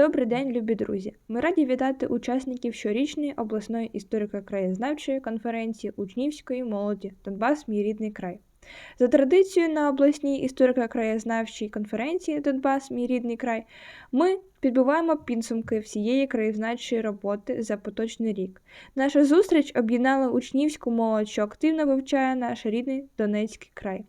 Добрий день, любі друзі! Ми раді вітати учасників щорічної обласної історико-краєзнавчої конференції учнівської молоді Донбас мій рідний край. За традицією на обласній історико-краєзнавчій конференції Донбас мій рідний край ми підбиваємо підсумки всієї краєзнавчої роботи за поточний рік. Наша зустріч об'єднала учнівську молодь, що активно вивчає наш рідний Донецький край.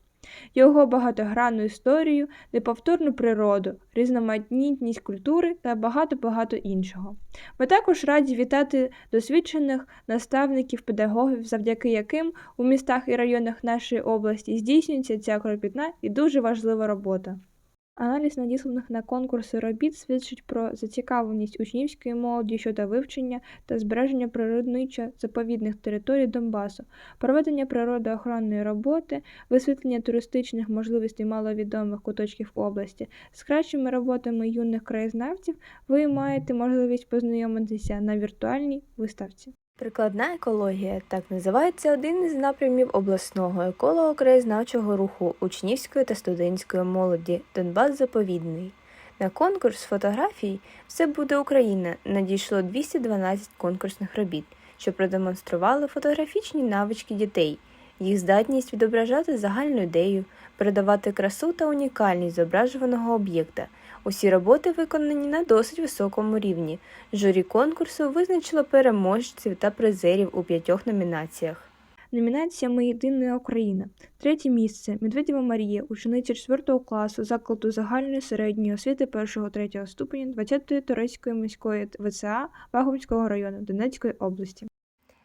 Його багатогранну історію, неповторну природу, різноманітність культури та багато-багато іншого. Ми також раді вітати досвідчених наставників, педагогів, завдяки яким у містах і районах нашої області здійснюється ця кропітна і дуже важлива робота. Аналіз надісланих на конкурси робіт свідчить про зацікавленість учнівської молоді щодо вивчення та збереження природничо-заповідних територій Донбасу, проведення природоохоронної роботи, висвітлення туристичних можливостей маловідомих куточків області. З кращими роботами юних краєзнавців ви маєте можливість познайомитися на віртуальній виставці. Прикладна екологія так називається один із напрямів обласного еколого-краєзнавчого руху учнівської та студентської молоді Донбас заповідний. На конкурс фотографій Все буде Україна надійшло 212 конкурсних робіт, що продемонстрували фотографічні навички дітей, їх здатність відображати загальну ідею, передавати красу та унікальність зображуваного об'єкта. Усі роботи виконані на досить високому рівні. Журі конкурсу визначило переможців та призерів у п'ятьох номінаціях. Номінація Ми єдина Україна. Третє місце Медведєва Марія, учениця 4 класу закладу загальної середньої освіти 1-3 ступеня 20-ї Турецької міської ВЦА Вагумського району Донецької області.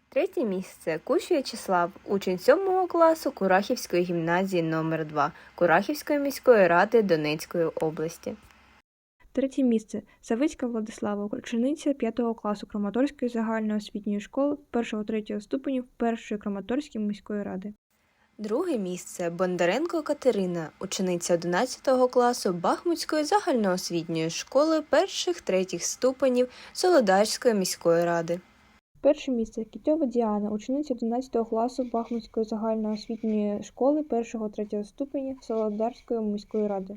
Третє місце Кущ В'ячеслав, учень 7 класу Курахівської гімназії номер 2 Курахівської міської ради Донецької області. Третє місце Савицька Владислава, учениця 5 класу Краматорської загальноосвітньої школи 1-3 ступенів Першої Краматорської міської ради. Друге місце Бондаренко Катерина, учениця 11 класу Бахмутської загальноосвітньої школи перших третіх ступенів Солодарської міської ради. Перше місце Кітьова Діана, учениця 11 класу Бахмутської загальноосвітньої школи 1-3 ступеня Солодарської міської ради.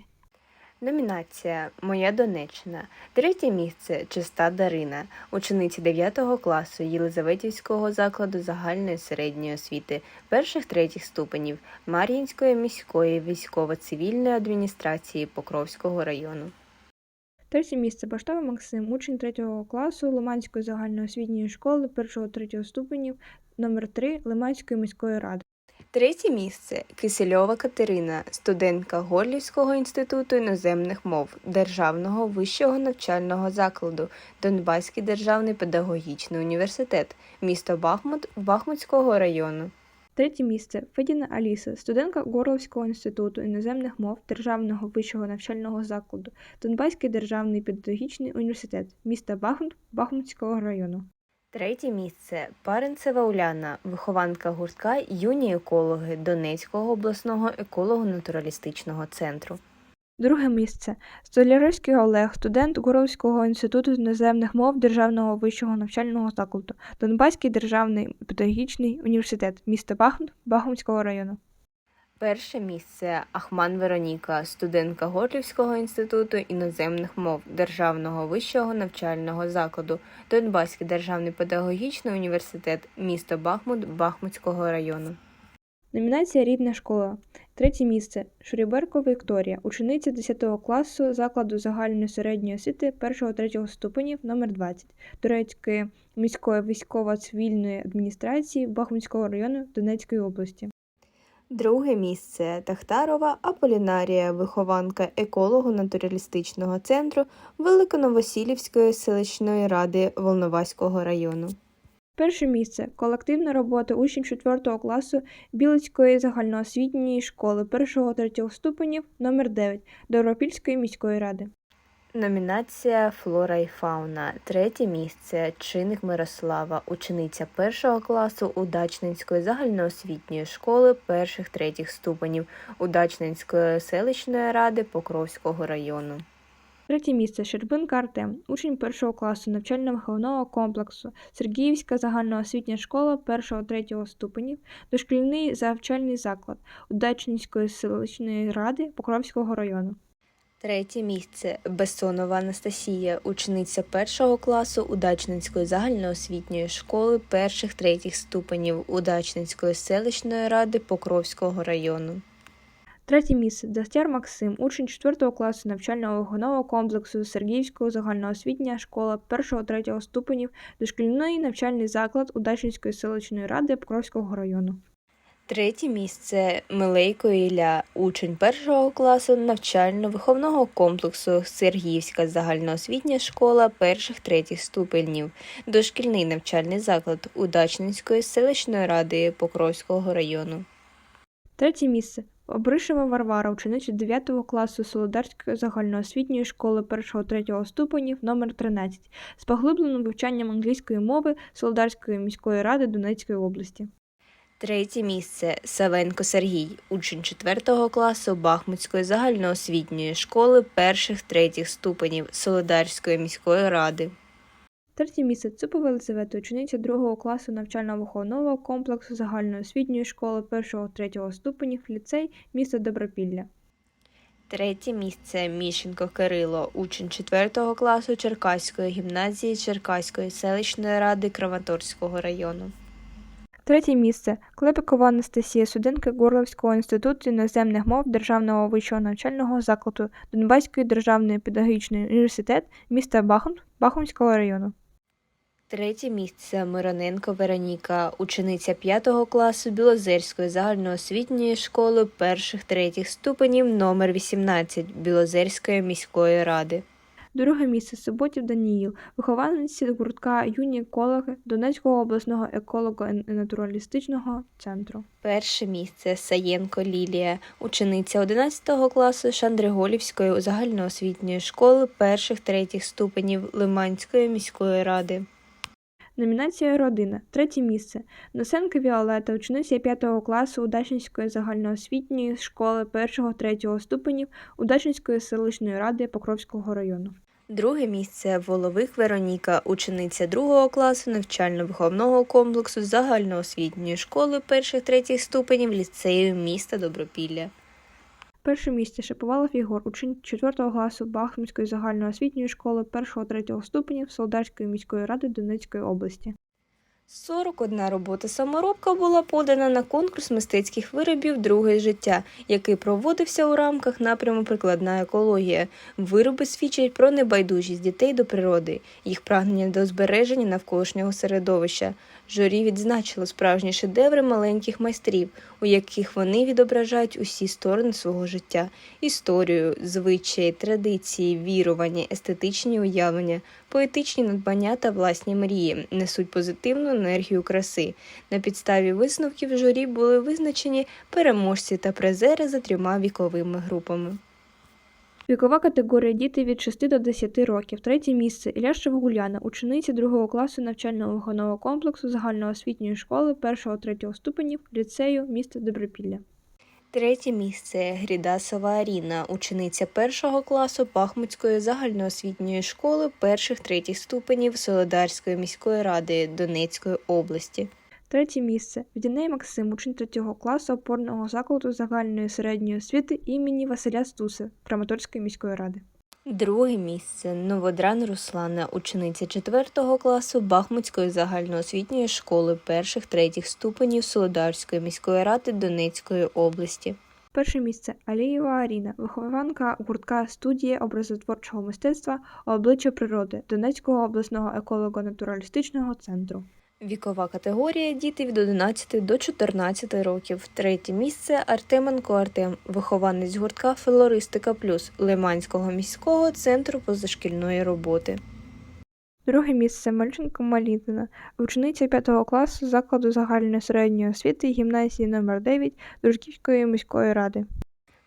Номінація Моя Донеччина. Третє місце Чиста Дарина, учениця 9 класу Єлизаветівського закладу загальної середньої освіти перших третіх ступенів Мар'їнської міської військово-цивільної адміністрації Покровського району. Третє місце Баштова Максим, учень 3 класу Лиманської загальноосвітньої школи 1-3 ступенів номер 3 Лиманської міської ради. Третє місце Кисельова Катерина, студентка Горлівського інституту іноземних мов Державного вищого навчального закладу, Донбаський державний педагогічний університет, місто Бахмут Бахмутського району. Третє місце Федіна Аліса, студентка Горловського інституту іноземних мов Державного вищого навчального закладу, Донбаський державний педагогічний університет, міста Бахмут Бахмутського району. Третє місце Паренцева Уляна, вихованка гуртка Юні екологи Донецького обласного еколого-натуралістичного центру. Друге місце Столяревський Олег, студент Горловського інституту іноземних мов Державного вищого навчального закладу, Донбаський державний педагогічний університет, міста Бахмут Бахмутського району. Перше місце Ахман Вероніка, студентка Горлівського інституту іноземних мов Державного вищого навчального закладу, Донбаський державний педагогічний університет, місто Бахмут Бахмутського району. Номінація Рідна школа. Третє місце Шуріберко Вікторія, учениця 10 класу закладу загальної середньої освіти 1-3 ступенів номер 20 Турецької міської військово-цивільної адміністрації Бахмутського району Донецької області. Друге місце Тахтарова Аполінарія, вихованка еколого-натуралістичного центру Великоновосілівської селищної ради Волноваського району. Перше місце колективна робота учнів 4 класу Білицької загальноосвітньої школи 1-3 ступенів номер 9 Доропільської міської ради. Номінація Флора і фауна. Третє місце Чинник Мирослава, учениця першого класу Удачненської загальноосвітньої школи перших третіх ступенів Удачненської селищної ради Покровського району. Третє місце Щербинка Артем, учень першого класу навчально-виховного комплексу, Сергіївська загальноосвітня школа 1-3 ступенів, дошкільний завчальний заклад Удачненської селищної ради Покровського району. Третє місце Бессонова Анастасія, учениця першого класу Удачницької загальноосвітньої школи перших третіх ступенів Удачницької селищної ради Покровського району. Третє місце Дегтяр Максим, учень 4 класу навчального виховного комплексу Сергіївського загальноосвітня школа 1-3 ступенів, дошкільний навчальний заклад Удачинської селищної ради Покровського району. Третє місце Милейко Ілля, учень першого класу навчально-виховного комплексу Сергіївська загальноосвітня школа перших третіх ступенів, дошкільний навчальний заклад Удачницької селищної ради Покровського району. Третє місце Обришева Варвара, учениця 9 класу Солодарської загальноосвітньої школи 1-3 ступенів номер 13 з поглибленим вивчанням англійської мови Солодарської міської ради Донецької області. Третє місце Савенко Сергій, учень 4 класу Бахмутської загальноосвітньої школи перших третіх ступенів Солодарської міської ради. Третє місце Цупова Елизавета, учениця 2 класу навчально-виховного комплексу загальноосвітньої школи 1-3 ступенів ліцей міста Добропілля. Третє місце Міщенко Кирило, учень 4 класу Черкаської гімназії Черкаської селищної ради Краматорського району. Третє місце Клепікова Анастасія, студентка Горловського інституту іноземних мов Державного вищого навчального закладу Донбаської державної педагогічний університет міста Бахмут Бахмутського району. Третє місце Мироненко Вероніка, учениця 5 класу Білозерської загальноосвітньої школи перших третіх ступенів номер 18 Білозерської міської ради. Друге місце Суботів Даніїл, вихованець гуртка юні екологи Донецького обласного еколого-натуралістичного центру. Перше місце Саєнко Лілія, учениця 11 класу Шандриголівської загальноосвітньої школи перших третіх ступенів Лиманської міської ради. Номінація Родина. Третє місце. Носенко Віолета, учениця 5 класу Удачинської загальноосвітньої школи 1-3 ступенів Удачинської селищної ради Покровського району. Друге місце Волових Вероніка, учениця 2 класу навчально-виховного комплексу загальноосвітньої школи перших третіх ступенів ліцею міста Добропілля. Перше місце Шиповалов Ігор, учень 4 класу Бахмутської загальноосвітньої школи 1-3 ступенів Солдарської міської ради Донецької області. 41 робота саморобка була подана на конкурс мистецьких виробів Друге життя, який проводився у рамках напряму Прикладна екологія. Вироби свідчать про небайдужість дітей до природи, їх прагнення до збереження навколишнього середовища. Журі відзначило справжні шедеври маленьких майстрів, у яких вони відображають усі сторони свого життя: історію, звичаї, традиції, вірування, естетичні уявлення, поетичні надбання та власні мрії несуть позитивну енергію краси. На підставі висновків журі були визначені переможці та призери за трьома віковими групами. Вікова категорія діти від 6 до 10 років. Третє місце Іляшева Гуляна, учениця 2 класу навчального виховного комплексу загальноосвітньої школи 1-3 ступенів ліцею міста Добропілля. Третє місце Грідасова Аріна, учениця першого класу Бахмутської загальноосвітньої школи перших третіх ступенів Солодарської міської ради Донецької області. Третє місце Відіней Максим, учень 3 класу опорного закладу загальної середньої освіти імені Василя Стуси Краматорської міської ради. Друге місце Новодран Руслана, учениця 4 класу Бахмутської загальноосвітньої школи перших третіх ступенів Солодарської міської ради Донецької області. Перше місце Алієва Аріна, вихованка гуртка студії образотворчого мистецтва обличчя природи Донецького обласного еколого-натуралістичного центру. Вікова категорія діти від 11 до 14 років. Третє місце Артеменко Артем, вихованець гуртка Флористика Плюс Лиманського міського центру позашкільної роботи. Друге місце Мальченко Малітина, учениця 5 класу закладу загальної середньої освіти гімназії номер 9 Дружківської міської ради.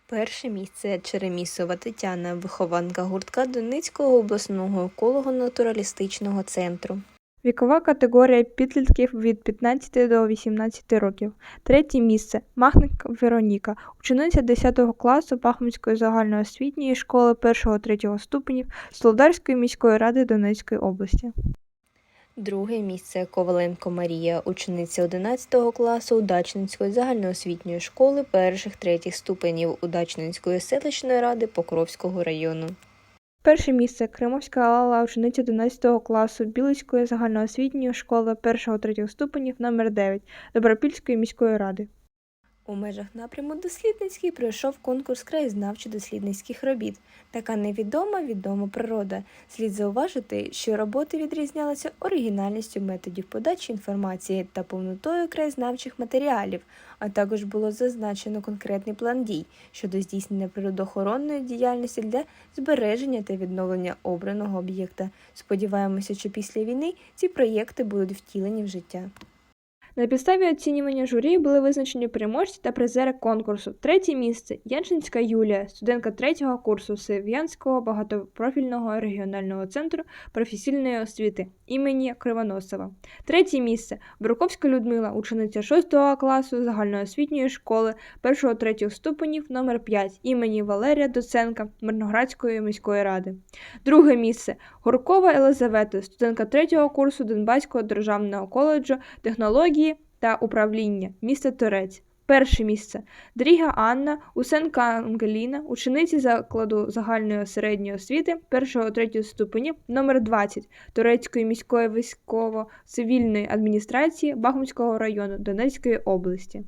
Перше місце Черемісова Тетяна, вихованка гуртка Донецького обласного еколого-натуралістичного центру. Вікова категорія підлітків від 15 до 18 років. Третє місце Махник Вероніка, учениця 10 класу Бахмутської загальноосвітньої школи 1-3 ступенів Солодарської міської ради Донецької області. Друге місце Коваленко Марія, учениця 11 класу Удачненської загальноосвітньої школи перших третіх ступенів Удачненської селищної ради Покровського району. Перше місце Кримовська Алла, учениця 11 класу Білицької загальноосвітньої школи 1-3 ступенів номер 9 Добропільської міської ради. У межах напряму дослідницький пройшов конкурс краєзнавчо-дослідницьких робіт. Така невідома відома природа. Слід зауважити, що роботи відрізнялися оригінальністю методів подачі інформації та повнотою краєзнавчих матеріалів, а також було зазначено конкретний план дій щодо здійснення природоохоронної діяльності для збереження та відновлення обраного об'єкта. Сподіваємося, що після війни ці проєкти будуть втілені в життя. На підставі оцінювання журі були визначені переможці та призери конкурсу. Третє місце Янчинська Юлія, студентка третього курсу Сев'янського багатопрофільного регіонального центру професійної освіти імені Кривоносова. Третє місце Бруковська Людмила, учениця 6 класу загальноосвітньої школи 1-3 ступенів номер 5 імені Валерія Доценка Мирноградської міської ради. Друге місце Гуркова Елизавета, студентка третього курсу Донбаського державного коледжу технології та управління, місто Торець. Перше місце Дріга Анна, Усенка Ангеліна, учениці закладу загальної середньої освіти 1-3 ступені номер 20 Турецької міської військово-цивільної адміністрації Бахмутського району Донецької області.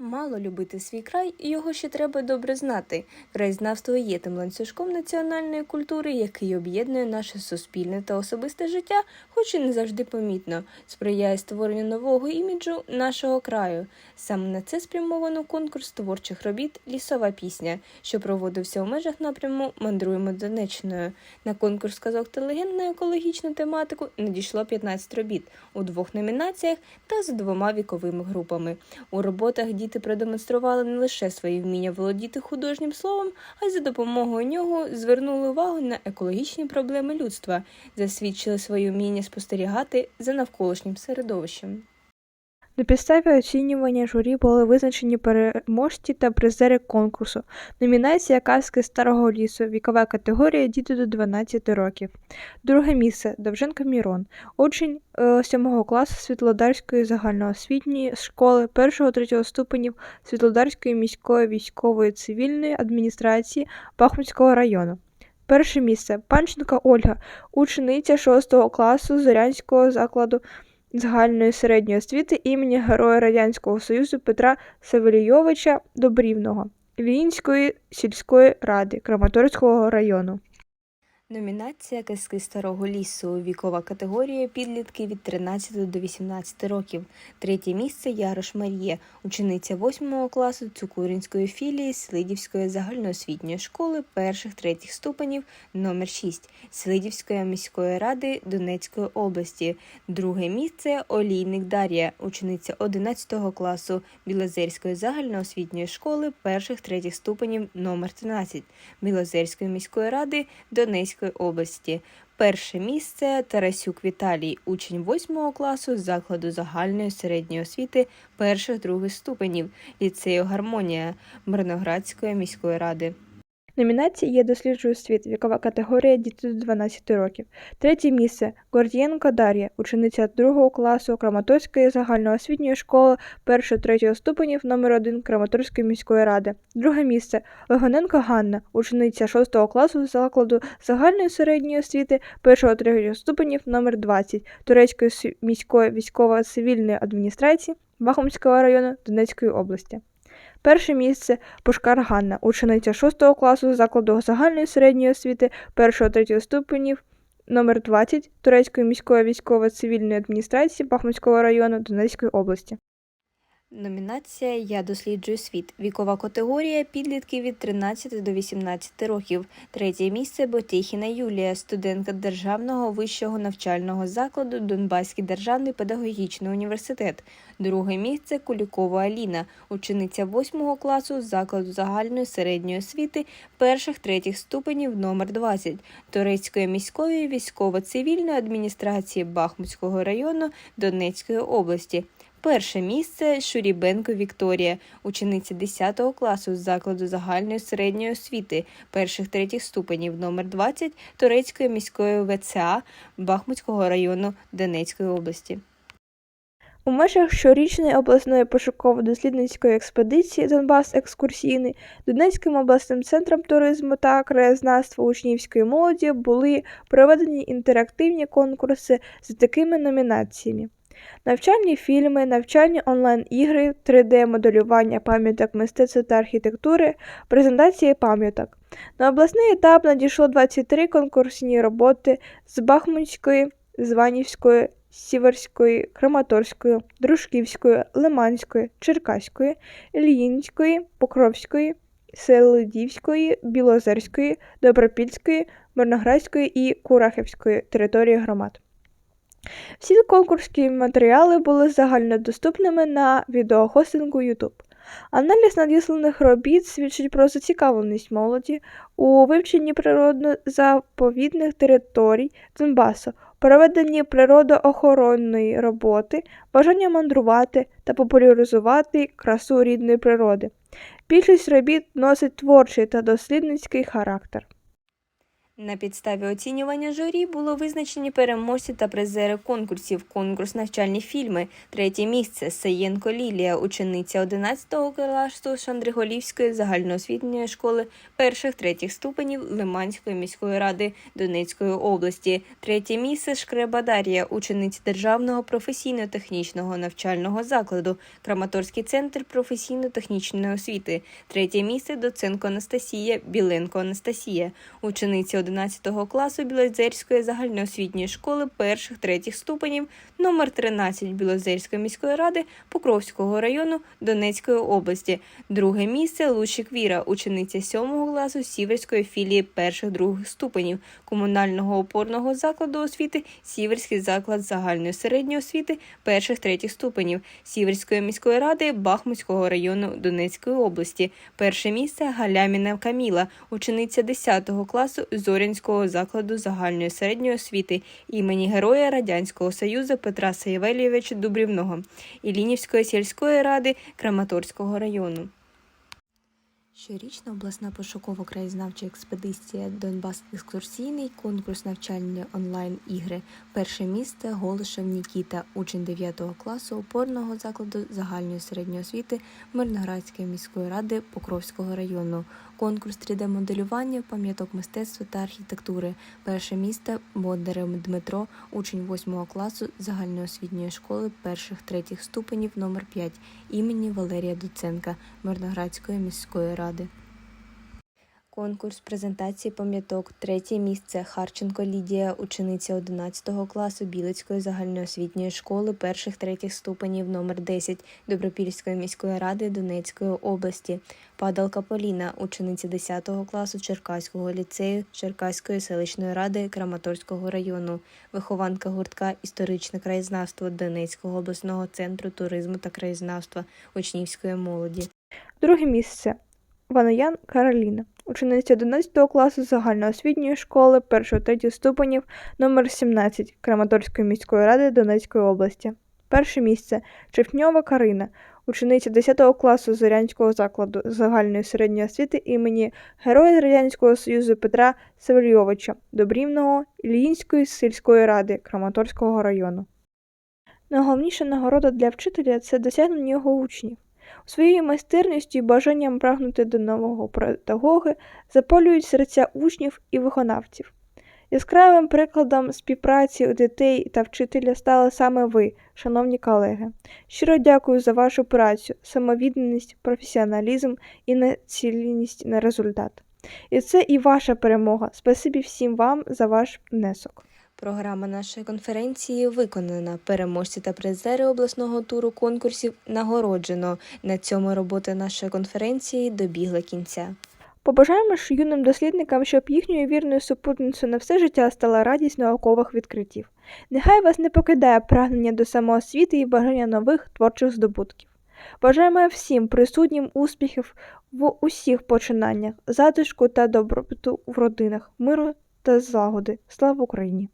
Мало любити свій край, і його ще треба добре знати. Краєзнавство є тим ланцюжком національної культури, який об'єднує наше суспільне та особисте життя, хоч і не завжди помітно, сприяє створенню нового іміджу нашого краю. Саме на це спрямовано конкурс творчих робіт Лісова пісня, що проводився у межах напряму Мандруємо Донеччиною. На конкурс казок та легенд на екологічну тематику надійшло 15 робіт у двох номінаціях та за двома віковими групами. У роботах діти продемонстрували не лише свої вміння володіти художнім словом, а й за допомогою нього звернули увагу на екологічні проблеми людства, засвідчили своє вміння спостерігати за навколишнім середовищем. На підставі оцінювання журі були визначені переможці та призери конкурсу. Номінація Казки Старого лісу, вікова категорія діти до 12 років. Друге місце Довженко Мірон, учень 7 класу Світлодарської загальноосвітньої школи 1-3 ступенів Світлодарської міської військової цивільної адміністрації Бахмутського району. Перше місце Панченка Ольга, учениця 6 класу Зорянського закладу загальної середньої освіти імені Героя Радянського Союзу Петра Савельйовича Добрівного Вінської сільської ради Краматорського району. Номінація Казки Старого лісу. Вікова категорія підлітки від 13 до 18 років. Третє місце Ярош Марія, учениця 8 класу Цукуринської філії Слидівської загальноосвітньої школи перших третіх ступенів номер 6 Слидівської міської ради Донецької області. Друге місце Олійник Дар'я, учениця 11 класу Білозерської загальноосвітньої школи перших третіх ступенів номер 13 Білозерської міської ради Донецької області. Перше місце Тарасюк Віталій, учень 8 класу закладу загальної середньої освіти перших других ступенів ліцею Гармонія Мирноградської міської ради. Номінації є досліджую світ, вікова категорія діти до 12 років. Третє місце Гордієнко Дар'я, учениця 2 класу Краматорської загальноосвітньої школи 1-3 ступенів номер 1 Краматорської міської ради. Друге місце Легоненко Ганна, учениця 6 класу закладу загальної середньої освіти 1-3 ступенів номер 20 Турецької міської військово-цивільної адміністрації Бахмутського району Донецької області. Перше місце Пушкар Ганна, учениця 6 класу закладу загальної середньої освіти 1-3 ступенів номер 20 Турецької міської військово-цивільної адміністрації Бахмутського району Донецької області. Номінація Я досліджую світ. Вікова категорія підлітки від 13 до 18 років. Третє місце Ботєхіна Юлія, студентка Державного вищого навчального закладу Донбаський державний педагогічний університет. Друге місце Кулікова Аліна, учениця 8 класу закладу загальної середньої освіти перших третіх ступенів номер 20 Турецької міської військово-цивільної адміністрації Бахмутського району Донецької області. Перше місце Шурібенко Вікторія, учениця 10 класу з закладу загальної середньої освіти перших третіх ступенів номер 20 Турецької міської ВЦА Бахмутського району Донецької області. У межах щорічної обласної пошуково-дослідницької експедиції Донбас екскурсійний Донецьким обласним центром туризму та краєзнавства учнівської молоді були проведені інтерактивні конкурси з такими номінаціями: навчальні фільми, навчальні онлайн-ігри, 3D-моделювання пам'яток мистецтва та архітектури, презентації пам'яток. На обласний етап надійшло 23 конкурсні роботи з Бахмутської, Званівської, Сіверської, Краматорської, Дружківської, Лиманської, Черкаської, Ільїнської, Покровської, Селидівської, Білозерської, Добропільської, Мирноградської і Курахівської території громад. Всі конкурсні матеріали були загальнодоступними на відеохостингу YouTube. Аналіз надісланих робіт свідчить про зацікавленість молоді у вивченні природно-заповідних територій Донбасу, проведенні природоохоронної роботи, бажання мандрувати та популяризувати красу рідної природи. Більшість робіт носить творчий та дослідницький характер. На підставі оцінювання журі було визначені переможці та призери конкурсів. Конкурс навчальні фільми. Третє місце Саєнко Лілія, учениця 11 класу Шандриголівської загальноосвітньої школи перших третіх ступенів Лиманської міської ради Донецької області. Третє місце Шкреба Дар'я, учениця Державного професійно-технічного навчального закладу Краматорський центр професійно-технічної освіти. Третє місце Доценко Анастасія, Біленко Анастасія, учениця 11 класу Білозерської загальноосвітньої школи перших третіх ступенів номер 13 Білозерської міської ради Покровського району Донецької області. Друге місце Лущик Віра, учениця 7 класу Сіверської філії перших других ступенів комунального опорного закладу освіти Сіверський заклад загальної середньої освіти перших третіх ступенів Сіверської міської ради Бахмутського району Донецької області. Перше місце Галяміна Каміла, учениця 10 класу Зорянського закладу загальної середньої освіти імені Героя Радянського Союзу Петра Саєвелійовича Дубрівного Ілінівської сільської ради Краматорського району. Щорічна обласна пошуково-краєзнавча експедиція Донбас екскурсійний конкурс навчальні онлайн ігри. Перше місце Голишев Нікіта, учень 9 класу опорного закладу загальної середньої освіти Мирноградської міської ради Покровського району. Конкурс 3D-моделювання пам'яток мистецтва та архітектури. Перше місце Бондарем Дмитро, учень 8 класу загальноосвітньої школи перших третіх ступенів номер 5 імені Валерія Дуценка Мирноградської міської ради. Конкурс презентації пам'яток. Третє місце Харченко Лідія, учениця 11 класу Білицької загальноосвітньої школи перших третіх ступенів номер 10 Добропільської міської ради Донецької області. Падалка Поліна, учениця 10 класу Черкаського ліцею Черкаської селищної ради Краматорського району, вихованка гуртка Історичне краєзнавство Донецького обласного центру туризму та краєзнавства учнівської молоді. Друге місце Ваноян Кароліна, учениця 11 класу загальноосвітньої школи 1-3 ступенів номер 17 Краматорської міської ради Донецької області. Перше місце Чефньова Карина, учениця 10 класу Зорянського закладу загальної середньої освіти імені Героя Радянського Союзу Петра Савельйовича Добрівного Ільїнської сільської ради Краматорського району. Найголовніша нагорода для вчителя це досягнення його учнів. Своєю майстерністю і бажанням прагнути до нового педагоги запалюють серця учнів і виконавців. Яскравим прикладом співпраці у дітей та вчителя стали саме ви, шановні колеги. Щиро дякую за вашу працю, самовідданість, професіоналізм і націленість на результат. І це і ваша перемога. Спасибі всім вам за ваш внесок. Програма нашої конференції виконана. Переможці та призери обласного туру конкурсів нагороджено. На цьому робота нашої конференції добігла кінця. Побажаємо ж юним дослідникам, щоб їхньою вірною супутницею на все життя стала радість наукових відкриттів. Нехай вас не покидає прагнення до самоосвіти і бажання нових творчих здобутків. Бажаємо всім присутнім успіхів в усіх починаннях, затишку та добробуту в родинах, миру та злагоди. Слава Україні!